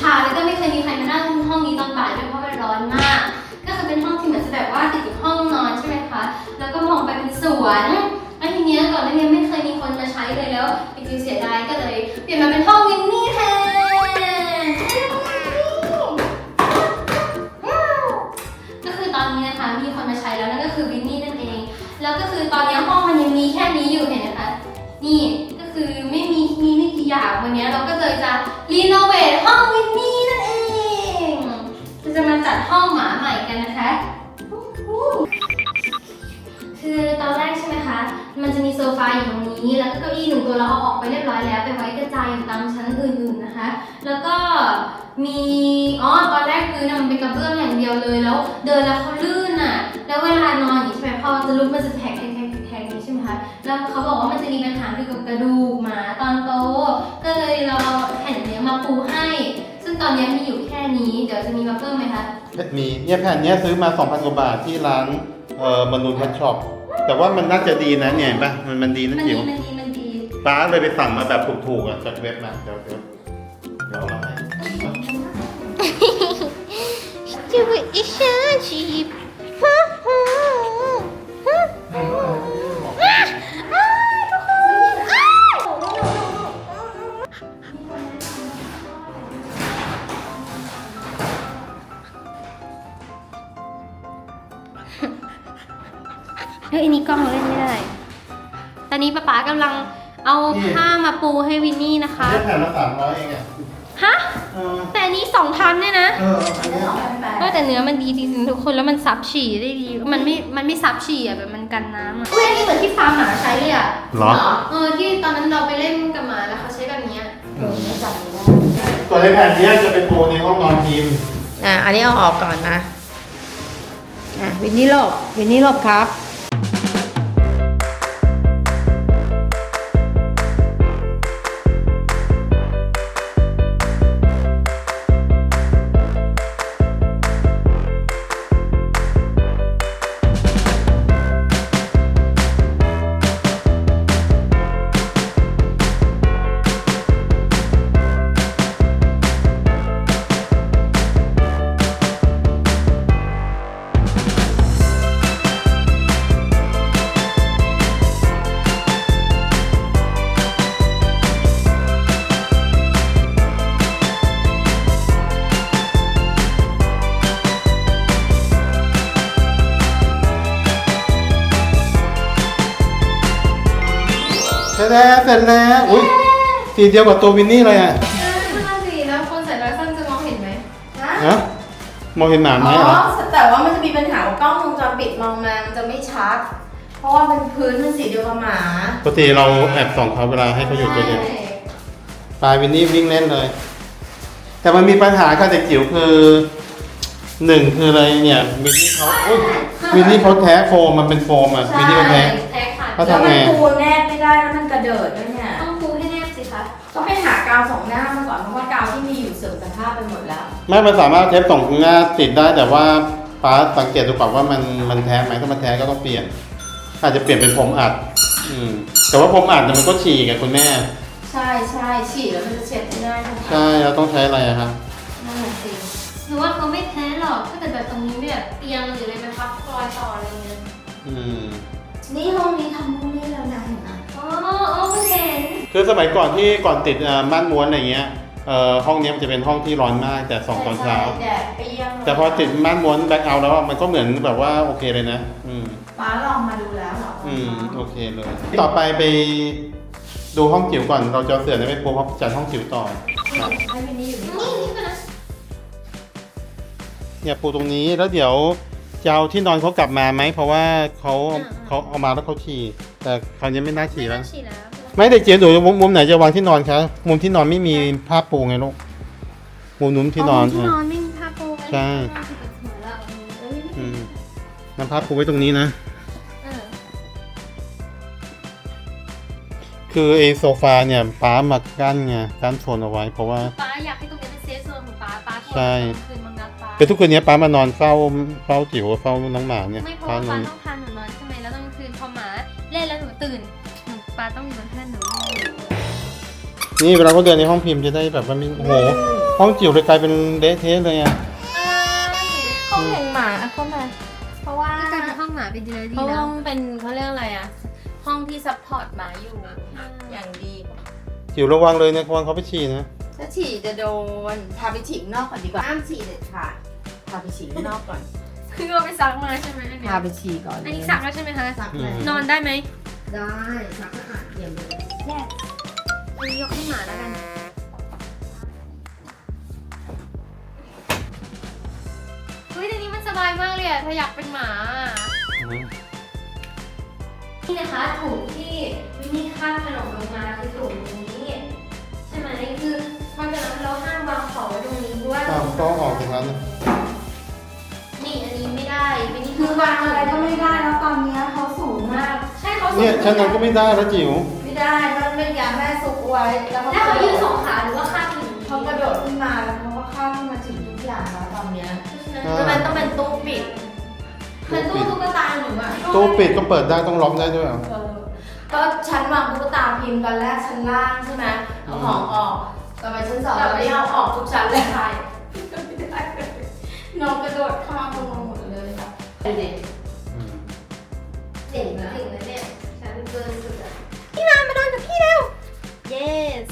ชาแล้วก็ไม่เคยมีใครมานั่งห้องนี้ตอนบ่ายด้วยเพราะมันร้อนมาก ก็คือเป็นห้องที่เหมือนจะแบบว่าติดกับห้องนอนใช่ไหมคะ แล้วก็มองไปเป็นสวนแล้วทีเนี้ยก่อนหน้านี้ไม่เคยมีคนมาใช้เลยแล้วจริงๆเสียดายก็เลยเปลี่ยนมาเป็นห้องวินนี่แทนก็คือตอนนี้นะคะมีคนมาใช้แล้วนั่นก็คือวินนี่นั่นเอง แล้วก็คือตอนนี้ห้องมันยังมีแค่นี้อยู่เห็นไหมคะ นี่ จัดห้องหมาใหม่กันนะคะ คือตอนแรกใช่ไหมคะ มันจะมีโซฟาอยู่ตรงนี้ แล้วก็เก้าอี้หนึ่งตัวเราเอาออกไปเรียบร้อยแล้วไปไว้กระจายอยู่ตามชั้นอื่นๆนะคะ แล้วก็มี อ๋อ ตอนแรกพื้นะมันเป็นกระเบื้องอย่างเดียวเลย แล้ว เดินแล้วเขาลื่นอะ แล้วเวลานอนอย่างนี้ใช่ไหมพอจะลุกมันจะแทกแทกแทกแทกอย่างนี้ใช่ไหมคะ แล้วเขาบอกว่ามันจะมีปัญหาเกี่ยวกับกระดูกหมาตอนโต ก็เลยเราเอาแผ่นเนี้ยมาปูให้ ตอนนี้มีอยู่แค่นี้ เดี๋ยวจะมีมาเพิ่มไหมคะ มีเนี่ยแผ่นเนี้ยซื้อมา 2,000กว่าบาทที่ร้านเอ่อมนูนแพทช็อปแต่ว่ามันน่าจะดีนะเนี่ยเห็นปะมันมันดีนะมันจิ๋ดี วมันดี มันดี ป้าเลยไปสั่งมาแบบถูกๆอะจากเว็บมาเดี๋ยวเดี๋ยวเดี๋ยวเอามาให้ Stupid is a เฮ้ยอันนี้กล้องเราเล่นไม่ได้ ตอนนี้ป๊าป๊ากำลังเอาผ้ามาปูให้วินนี่นะคะเนี่ยแผ่นละสามร้อยเองอะฮะ เออแต่อันนี้สองพันเนี่ยนะเอออันเนี้ยก็แต่เนื้อมันดีจริงๆทุกคนแล้วมันซับฉี่ได้ดี มันไม่ มันไม่ซับฉี่อะแบบมันกันน้ำอะอุ้ยอันนี้เหมือนที่ฟาร์มหมาใช้เลยอะ เหรอ เออที่ตอนนั้นเราไปเล่นกับหมาแล้วเขาใช้แบบเนี้ยตัวในแผ่นเนี้ยจะเป็นโปรในห้องนอนทีมอะอันนี้เอาออกก่อนนะ อะวินนี่หลบวินนี่หลบครับ เสร็จแล้วเสร็จแล้ว อุ้ยสีเดียวกับตัววินนี่เลยอะเออน่าสิแล้วคนใส่ร้อยสั้นจะมองเห็นไหมฮะมองเห็นหมาไหมอ๋อ เหรอแต่ว่ามันจะมีปัญหาว่ากล้องวงจรปิดมองมามันจะไม่ชัด เพราะว่าเป็นพื้นมันสีเดียวกับหมาปกติเราแอบส่องเขาเวลาให้เขาอยู่ตัวเดียวใช่ปลายวินนี่วิ่งเล่นเลย แต่มันมีปัญหากับเด็กจิ๋วคือหนึ่งคืออะไรเนี่ยวินนี่เขาอุ๊ยวินนี่เขาแท้โฟมมันเป็นโฟมอะวินนี่เขาแท้แท้ขาดเขาแล้วทำมัไงนปูแนบ ไม่ได้แล้วมันกระเดิดด้วยเนี่ย ต้องปูให้แนบสิคะก็ไปหากาวสองหน้ามาก่อนเพราะว่ากาวที่มีอยู่เสื่อมสภาพไปหมดแล้ว ไม่มันสามารถเทปสองหน้าติดได้แต่ว่าป้าสังเกตดูก่อนว่ามันมันแท้ไหมถ้ามันแท้ก็ต้องเปลี่ยน อาจจะเปลี่ยนเป็นผมอัด อืม แต่ว่าผมอัดเนี่ยมันก็ฉีกกับคุณแม่ ใช่ใช่ฉีดแล้วมันจะเช็ดไม่ได้ทั้งหมดใช่เราต้องใช้อะไรอะครับ นั่นแหละสิหนูว่าเขาไม่แท้หรอกถ้าเกิดแบบตรงนี้แบบเตียงหรืออะไรไปพับรอยต่ออะไรเงี้ยอืม นี่ห้องนี้ทำห้องนี้แล้วนะเห็นไหม คือสมัยก่อนที่ก่อนติดอ่าม่านม้วนอะไรเงี้ยเอ่อห้องเนี้ยมันจะเป็นห้องที่ร้อนมากแต่สองตอนเช้า แดดเปรี้ยงแต่พอติดม่านม้วนแบ็คเอาท์แล้วอะมันก็เหมือนแบบว่าโอเคเลยนะ อืมป้าลองมาดูแล้วเหรออืมโอเคเลย ต่อไปไปดูห้องจิ๋วก่อน เราจะเอาเสือเนี่ยไปปูจัดห้องจิ๋วต่อครับให้วินนี่อยู่นี่นี่นี่ก็นะเนี่ยปูตรงนี้แล้วเดี๋ยวจะเอาที่นอนเขากลับมาไหมเพราะว่าเขาเขาเอามาแล้วเขาฉี่แต่คราวนี้ไม่น่าฉี่แล้วฉีดแล้ว ไม่ได้เจียนดูมุมมุมไหนจะวางที่นอนครับมุมที่นอนไม่มีผ้าปูไงลูกมุมนู้นที่นอนที่เออนอนไม่มีผ้าปูไว้ใช่เหมือนเราเอ้ยอืมน้ำผ้าปูไว้ตรงนี้นะเออคือไอโซฟาเนี่ยป้ามากั้นไงกั้นโซนเอาไว้เพราะว่าป้าอยากให้ตรงนี้เป็นเซฟโซนของป้าป้าใช่คืนมังงัดป้าเป็นทุกคืนนี้ป้ามานอนเฝ้าเฝ้าจิ๋วเฝ้าน้องหมาเนี่ยไม่เพราะป้าว่านอป้านต้องพาหนูนอนใช่ไหมแล้วตอนกลางคืนพอหมาเล่นแล้วหนูตื่นหนู ป้าต้องอยู่บนแท่นหนูนี่เวลาเขาเดินในห้องพิมพ์จะได้แบบว่าไม่โอ้โหห้องจิ๋วเลยกลายเป็นเดทเทสเลยอะห้องแห่งหมาอะเข้ามา เพราะว่ากลายเป็นห้องหมาเป็นดีเลยดีเขาแล้ห้วองเป็นเขาเรียกอะไรอะห้องที่ซัพพอร์ตหมาอยู่อย่างดีจิ๋วระวังเลยนะระวังเขาไปฉี่นะถ้าฉี่จะโดนพาไปฉี่ข้างนอกก่อนดีกว่าห้ามฉี่เด็ดขาดพาไปฉี่ข้างนอกก่อนคือเอาไปซักมาใช่ไหมอันเนี้ยพาไปฉี่ก่อนอันนี้ซักแล้วใช่ไหมคะซักเลยนอนได้ไหม ได้ซักสะอาดเยี่ยมเลยอันนี้ยกให้หมาแล้วกันเฮ้ยในนี้มันสบายมากเลยอะถ้าอยากเป็นหมานี่นะคะถุงที่วินนี่คาดขนมลงมาคือถุงนี้ ใช่ไหมคือเพราะนั้นเราห้ามวางของไว้ตรงนี้ด้วยตามก็ออกจากนั้นนะนี่อันนี้ไม่ได้วินนี่คือวางอะไรก็ไม่ได้แล้วตอนเนี้ยเขาสูงมาก ใช่เขาสูงเนี่ยชั้นนั้นก็ไม่ได้แล้วจิ๋วไม่ได้มันเป็นการแม่ซุกไว้แล้วเขาแล้วเขายืนสองขาหรือว่าคาดถึงเขากระโดดขึ้นมาแล้วเขาก็ข้ามขึ้นมาถึงทุกอย่างแล้วตอนเนี้ยเพราะฉะนั้นคือมันต้องเป็นตู้ปิดมันตู้ตุ๊กตาหนูอะตู้ปิดก็เปิดได้ต้องล็อกได้ด้วยเหรอเออก็ชั้นวางตุ๊กตาพิมพ์ตอนแรกชั้นล่างใช่ไหมเอาของออกต่อไปชั้นสองเราไม่เอาออกทุกชั้นเลยค่ะไม่ได้เลยน้องกระโดดข้ามลงมาหมดเลยค่ะดูดิอืมเจ๋งนะ เจ๋งนะเนี่ยฉันเกินสุดอะพี่มามานอนกับพี่เร็ว yes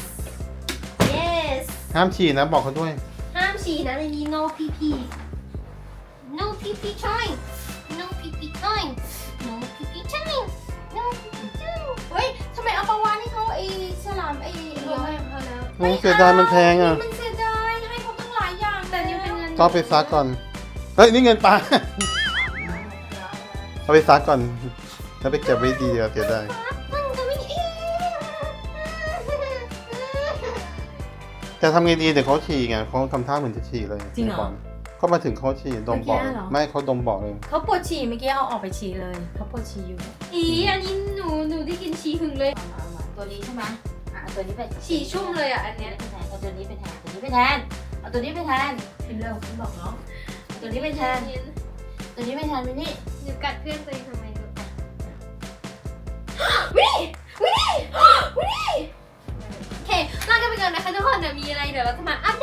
yes ห้ามฉี่นะบอกเขาด้วย ห้ามฉี่นะในนี้ no pp no pp time no pp time no pp time no pp time เฮ้ยทำไมเอาปลาวานให้เขาไอ้ฉลามไอ้เลี้ยงให้เขาแล้วโอ้เสียดายมันแพงอะมันเสียดายให้เขาตั้งหลายอย่างแต่นี่เป็นเงินก็เอาไปซักก่อน เฮ้ย นี่เงินปลา เอาไปซักก่อน แล้วไปเก็บไว้ดีเดี๋ยวเสียดายมันจะไม่เอ๊ะแต่ทำไงดีเดี๋ยวเขาฉี่ไงเขาทำท่าเหมือนจะฉี่เลยจริงเหรอก่นก็มาถึงเขาฉี่ดมบอกเมื่อกี้เหรอ ไม่เขาดมบอกเลย เขาปวดฉี่เมื่อกี้เอาออกไปฉี่เลย เขาปวดฉี่อยู่ อีอันนี้หนูหนูได้กินชีหึงเลย เอามาตัวนี้ใช่ไหมอะเอาตัวนี้ไปฉี่ชุ่มเลยอะอันเนี้ยเอาตัวนี้ไปแทนเอาตัวนี้ไปแทนเอาตัวนี้ไปแทนพิมพ์เร็วพิมพ์บอกน้องเอาตัวนี้ไปแทน ตัวนี้ไปแทนมินี่หนูกัดเพื่อนตัวเองทำไม วิ่งวิวิวิโอเคลากันไปก่อนนะคะทุกคนเดี๋ยวมีอะไรเดี๋ยวเราจะมาอัป